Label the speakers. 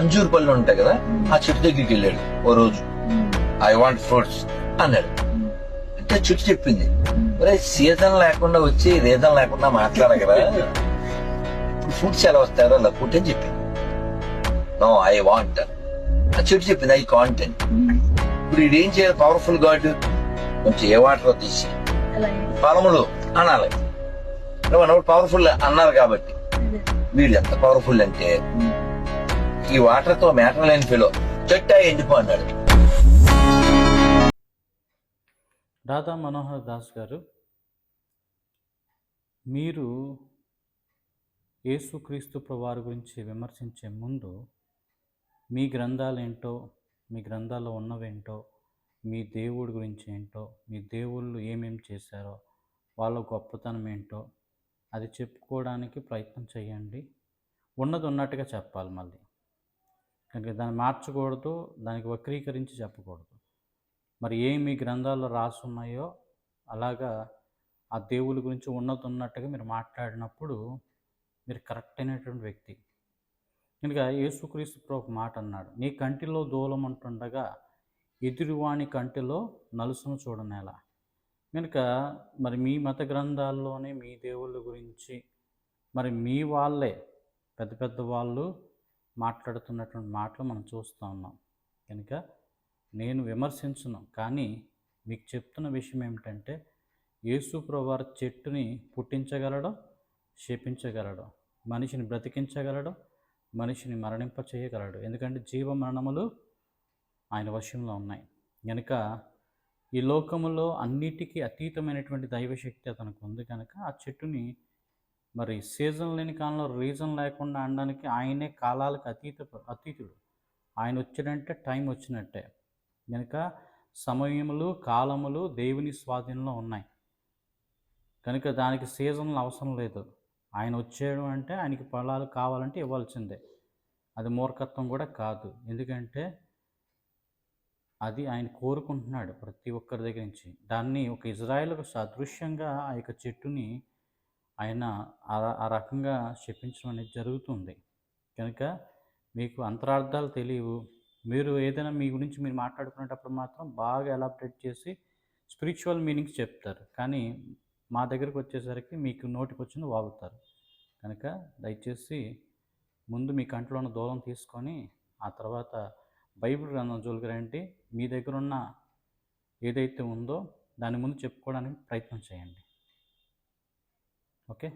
Speaker 1: అంజూరు పళ్ళు ఉంటాయి కదా ఆ చెట్టు దగ్గరికి వెళ్ళాడు ఓ రోజు. ఐ వాంట్ ఫ్రూట్స్ అన్నాడు. అంటే చెట్టు చెప్పింది. ఒరే సీజన్ లేకుండా వచ్చి రీజన్ లేకుండా మాట్లాడగరా ఇప్పుడు ఫ్రూట్స్ ఎలా వస్తారో అలా ఫ్రూట్ అని చెప్పింది. నో ఐ వాంట్ ఆ చెట్టు చెప్పింది ఐ కాంటెంట్ ఇప్పుడు ఇది ఏం చేయాలి? పవర్ఫుల్ గాడ్ కొంచెం ఏ వాటర్ తీసి ఫలములు అనాలి. నువ్వు అన్నప్పుడు పవర్ఫుల్ అన్నారు కాబట్టి. వీడు ఎంత పవర్ఫుల్ అంటే ఈ వాటర్తో మ్యాటర్ లేని ఫిలో చెట్టా ఎండిపో అన్నాడు.
Speaker 2: రాధా మనోహర్ దాస్ గారు మీరు యేసుక్రీస్తు వారి గురించి విమర్శించే ముందు మీ గ్రంథాలేంటో మీ గ్రంథాల్లో ఉన్నవేంటో మీ దేవుడి గురించి ఏంటో మీ దేవుళ్ళు ఏమేమి చేశారో వాళ్ళ గొప్పతనం ఏంటో అది చెప్పుకోవడానికి ప్రయత్నం చేయండి. ఉన్నది ఉన్నట్టుగా చెప్పాలి మళ్ళీ. కనుక దాన్ని మార్చకూడదు దానికి వక్రీకరించి చెప్పకూడదు. మరి ఏమి మీ గ్రంథాల్లో రాసున్నాయో అలాగా ఆ దేవుడి గురించి ఉన్నది ఉన్నట్టుగా మీరు మాట్లాడినప్పుడు మీరు కరెక్ట్ అయినటువంటి వ్యక్తి. కనుక యేసుక్రీస్తు ఒక మాట అన్నాడు నీ కంటిలో దూలం అంటుండగా ఎదురువాణి కంటిలో నలుసును చూడనేలా కనుక మరి మీ మత గ్రంథాల్లోనే మీ దేవుళ్ళ గురించి మరి మీ వాళ్ళే పెద్ద పెద్ద వాళ్ళు మాట్లాడుతున్నటువంటి మాటలు మనం చూస్తూ ఉన్నాం. కనుక నేను విమర్శించను. కానీ మీకు చెప్తున్న విషయం ఏమిటంటే యేసు చెట్టుని పుట్టించగలడు శపించగలడు మనిషిని బ్రతికించగలడు మనిషిని మరణింప చేయగలడు. ఎందుకంటే జీవ మరణములు ఆయన వశంలో ఉన్నాయి. కనుక ఈ లోకములో అన్నిటికీ అతీతమైనటువంటి దైవశక్తి అతనికి ఉంది. కనుక ఆ చెట్టుని మరి సీజన్ లేని కాలంలో రీజన్ లేకుండా అనడానికి ఆయనే కాలాలకు అతీత అతీతుడు. ఆయన వచ్చాడంటే టైం వచ్చినట్టే. కనుక సమయములు కాలములు దేవుని స్వాధీనంలో ఉన్నాయి. కనుక దానికి సీజన్లు అవసరం లేదు. ఆయన వచ్చేయడం అంటే ఆయనకి ఫలాలు కావాలంటే ఇవ్వాల్సిందే. అది మూర్ఖత్వం కూడా కాదు. ఎందుకంటే అది ఆయన కోరుకుంటున్నాడు ప్రతి ఒక్కరి దగ్గర నుంచి. దాన్ని ఒక ఇజ్రాయెల్కు సదృశ్యంగా ఆ యొక్క చెట్టుని ఆయన ఆ ఆ రకంగా శపించడం అనేది జరుగుతుంది. కనుక మీకు అంతరార్థాలు తెలియవు. మీరు ఏదైనా మీ గురించి మీరు మాట్లాడుకునేటప్పుడు మాత్రం బాగా ఎలాబరేట్ చేసి స్పిరిచువల్ మీనింగ్స్ చెప్తారు. కానీ మా దగ్గరకు వచ్చేసరికి మీకు నోటికి వచ్చింది వాగుతారు. కనుక దయచేసి ముందు మీ కంట్లో ఉన్న దూరం తీసుకొని ఆ తర్వాత బైబిల్ గ్రంథం జోలికి మీ దగ్గర ఉన్న ఏదైతే ఉందో దాని ముందు చెప్పుకోవడానికి ప్రయత్నం చేయండి. okay?